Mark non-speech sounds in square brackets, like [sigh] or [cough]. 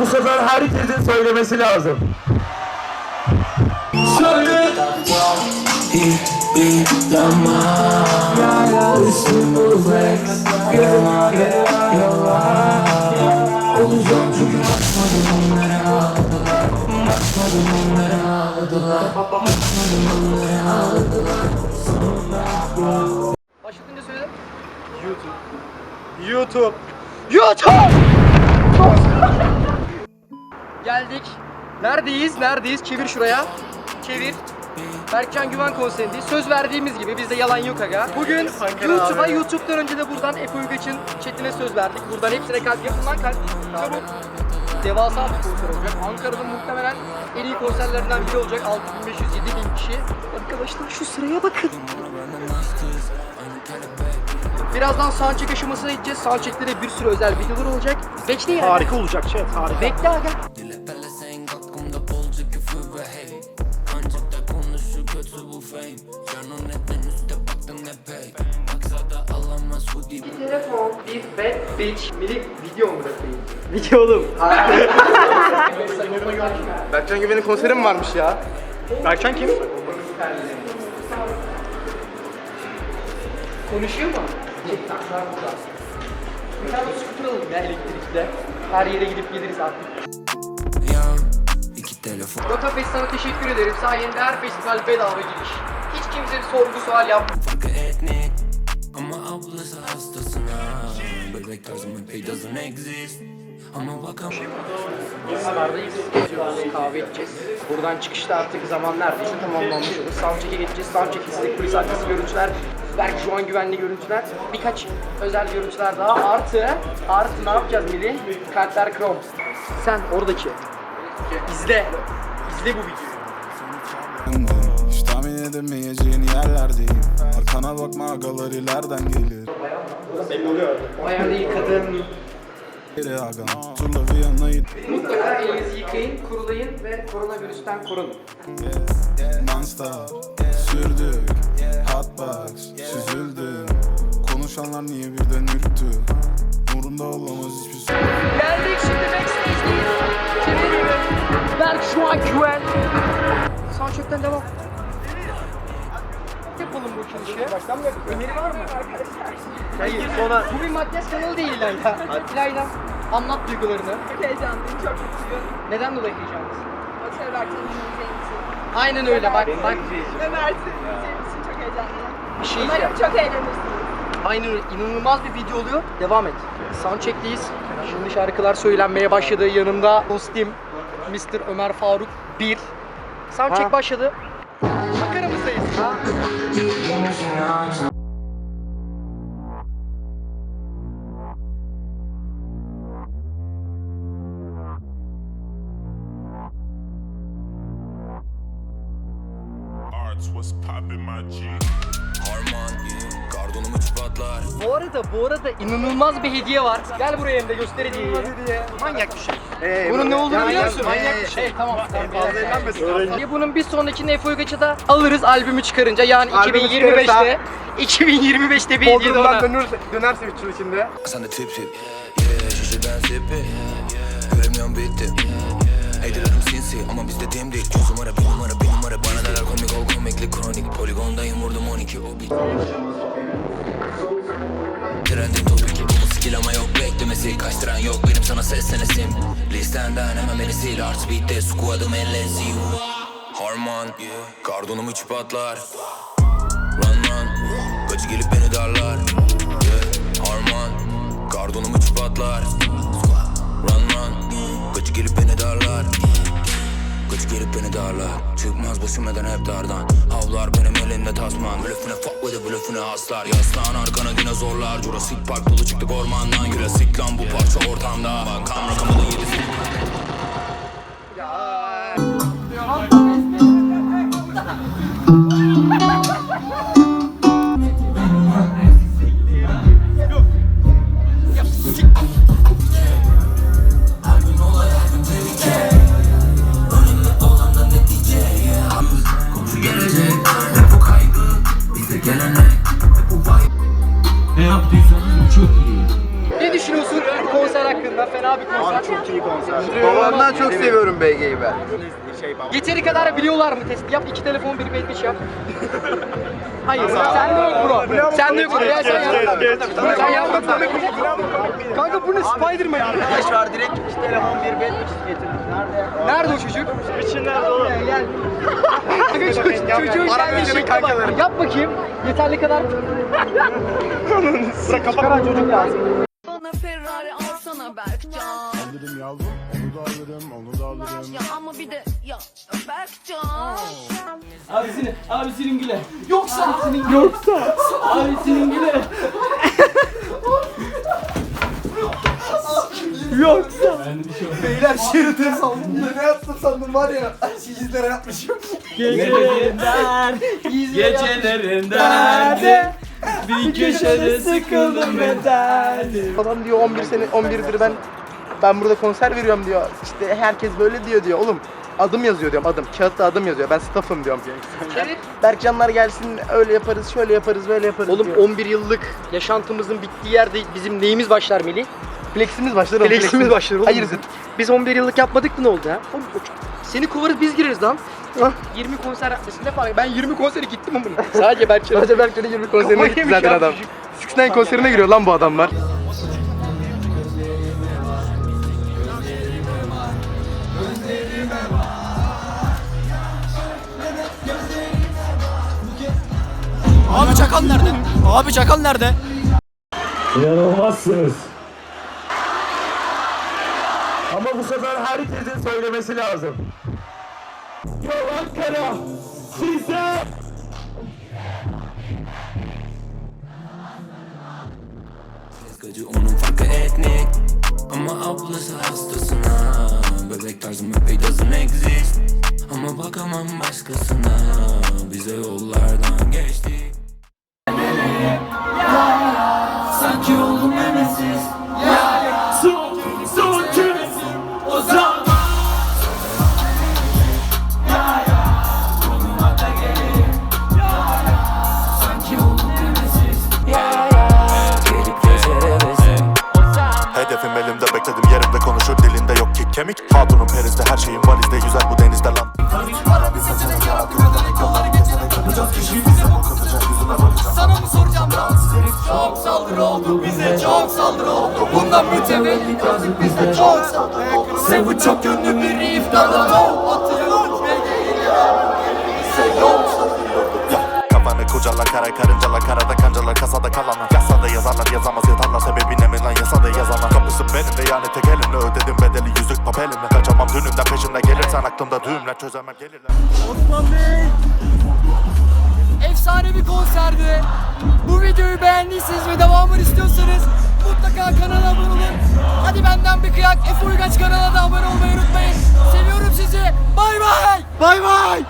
bu sefer herkesin söylemesi lazım. Başlatınca söyle. YouTube. YouTube! Geldik. Neredeyiz? Neredeyiz? Çevir şuraya. Çevir. Berkcan Güven konserindeyiz. Söz verdiğimiz gibi bizde yalan yok aga. Bugün YouTube'a, YouTube'dan önce de buradan Efe Uygaç'ın chatine söz verdik. Buradan hepsine kalp yapın lan kalp. Çabuk. Devasa bir konser olacak. Ankara'da muhtemelen en iyi konserlerinden biri olacak. 6500-7000 kişi. Arkadaşlar şu sıraya bakın. Birazdan soundcheck aşamasına gideceğiz. Soundcheck'te de bir sürü özel videolar olacak. Bekle yani. Harika olacak chat harika. Bekle aga. Hakkımda bolca küfür ve hate Ancak da konuşur kötü bu fame Canın etten üstte baktın epey Baksa da alamaz bu gibi Telefon, bir bad bitch. Minik video mu bırakayım? [laughs] Video oğlum. Berkcan Güven'in konseri mi varmış ya? Berkcan kim? Konuşuyor mu? Çek taklar burada. Bir tane scooter alalım ya elektrikli. Her yere gidip geliriz artık. Telefon Rotafest sana teşekkür ederim. Sayende her festival bedava giriş. Hiç kimse bir sorgu sual yap. farkı etnik Ama ablası hastasına Bebek tarzım epey doesn't exist Ama bakalım Buralardayız. Geziyoruz, kahve içeceğiz. Buradan çıkışta artık zaman neredeyse tamamlanmış olur. Soundcheck'e geçeceğiz. Soundcheck'e size kulis arkası görüntüler, belki şu an güvenli görüntüler, birkaç özel görüntüler daha artı, artı ne yapacağız Mili? Kalpler Chrome. Sen oradaki. İzle. İzle bu videoyu. Hiç tahmin edemeyeceğin yerlerdeyim Arkana bakma galerilerden gelir O ayarda yıkadın. Geri agan Turla Viyana'yı Mutlaka elinizi yıkayın, kurulayın ve koronavirüsten korunun. Non-stop Sürdük Hotbox Süzüldüm Konuşanlar niye birden Berk şu an güven. Soundcheck'ten devam. Yapalım bu ikinci. Baştan mı? Öneri var mı? Hayır sonra Bu bir makyaj kanalı değil İlayda. İlayda anlat duygularını. Çok heyecanlıyım, çok mutluyum. Neden dolayı heyecanlısın? Otel Berkcan'ı izleyeceğim için. Aynen öyle bak bak Ve Mert'i izleyeceğim için çok heyecanlıyım. bir şey Umarım çok eğlenirsiniz. Aynen öyle inanılmaz bir video oluyor. Devam et. Soundcheck'teyiz. Şimdi şarkılar söylenmeye başladı. Yanımda dostum Mr. Ömer Faruk 1. Soundcheck başladı. Makaramızdayız. Arts, what's poppin', my G? Üç patlar Bu arada bu arada inanılmaz bir hediye var. Gel buraya hem de göster hediyeyi. Manyak bir şey. Ee, Bunun ne olduğunu yani biliyor musun? manyak bir şey. tamam. Fazla eğlenmesin. Ya bunun bir sonraki Nefo Gaça'da alırız albümü çıkarınca yani Albümü 2025'te çıkarırsa- 2025'te bir hediye de ona. dönerse, dönerse 3 yıl içinde. Sen de tip tip Yeah şişeden sipi Göremiyorum bitti Heydilerim sinsi ama bizde dem değil Göz numara bir numara bir numara Bana derler komik ol komiklik kronik Poligondayım vurdum 12 o bit Trending topik Bu skill ama yok beklemesi. Kaçtıran yok benim sana seslenesim Listenden hemen beni sil Art beat'te squad'ım ellezi Harman Kardonum üç patlar. Run run Gacı gelip beni darlar. Yeah. Harman Kardonum üç patlar. Run run Gacı gelip beni darlar Gacı gelip beni darlar. Çıkmaz bu sümeden hep dardan. Havlar benim elimde tasman. Blöfüne fuck with it blöfüne aslar. Yaslan arkana yine zorlar Jurassic Park dolu çıktık ormandan. Jurassic lan bu parça ortamda. Bankam rakamının yedisi gelecek Babamdan çok seviyorum BG'yi ben. Yeteri kadar biliyorlar mı testi? Yap iki telefon bir betmiş yap. Hayır sen de yok bro. Sen de yok bro. Ya sen yap. Sen yap. Kanka bu ne Spiderman? Yaş var direkt iki telefon bir betmiş getirdim. Nerede? Nerede o çocuk? Nerede oğlum? Gel. Kanka şekle bak. Yap bakayım. Yeterli kadar. Kapat çocuk lazım. Bir de ya Berkcan Abisinin, abisinin güle. Yoksa abisinin Yoksa. Abisinin güle. Yoksa. Beyler şerite saldım. Ne yaptım sandım var ya. Sizlere yapmışım. Gecelerinden, gecelerinden de bir köşede sıkıldım ben derdim. Falan diyor 11 sene 11'dir ben ben burada konser veriyorum diyor. İşte herkes böyle diyor diyor. Oğlum adım yazıyor diyorum adım. Kağıtta adım yazıyor. Ben staff'ım diyorum. Berkcanlar gelsin öyle yaparız, şöyle yaparız, böyle yaparız Oğlum diyor. 11 yıllık yaşantımızın bittiği yerde bizim neyimiz başlar Melih? Fleximiz başlar. oğlum, Fleximiz başlar oğlum. Hayır. bizim. Biz 11 yıllık yapmadık mı ne oldu ha? Oğlum, Seni kovarız biz gireriz lan. Ah. 20 konser ne fark Ben 20 konsere gittim ama. Sadece Berkcan. Sadece Berkcan'ın 20 konserine Kafayı gitti yemiş zaten ya adam. çocuk. Konserine giriyor lan bu adamlar. Abi çakal nerede? Abi çakal nerede? İnanılmazsınız. Ama bu sefer herkesin söylemesi lazım. Yol Ankara size onun farkı etnik Ama ablası hastasına Bebek tarzım epey doesn't exist Ama bakamam başkasına Bize yollardan geçtik kemik Hatunun perizde her şeyin valizde yüzer bu denizde lan. Sana mı soracağım lan? Çok saldırı oldu bize çok saldırı oldu. Bundan mütevellit yazık bize çok saldırı oldu. Sen bu çok yönlü bir iftarda Atıyor. Ve Bize yok Kafanı kucala kara karıncalar karada kancalar kasada kalanlar Yasada yazarlar yazamaz yatarlar sebebi ne mi lan? Yasada yazanlar Kapısı benim de yani tek elimle ödedim bedeli papelimle Kaçamam dünümden peşimden gelirsen aklımda düğümler çözemem gelirler Efsane bir konserdi. Bu videoyu beğendiyseniz ve devamını istiyorsanız mutlaka kanala abone olun. Hadi benden bir kıyak Efe Uygaç kanala da abone olmayı unutmayın. Seviyorum sizi. Bay bay. Bay bay.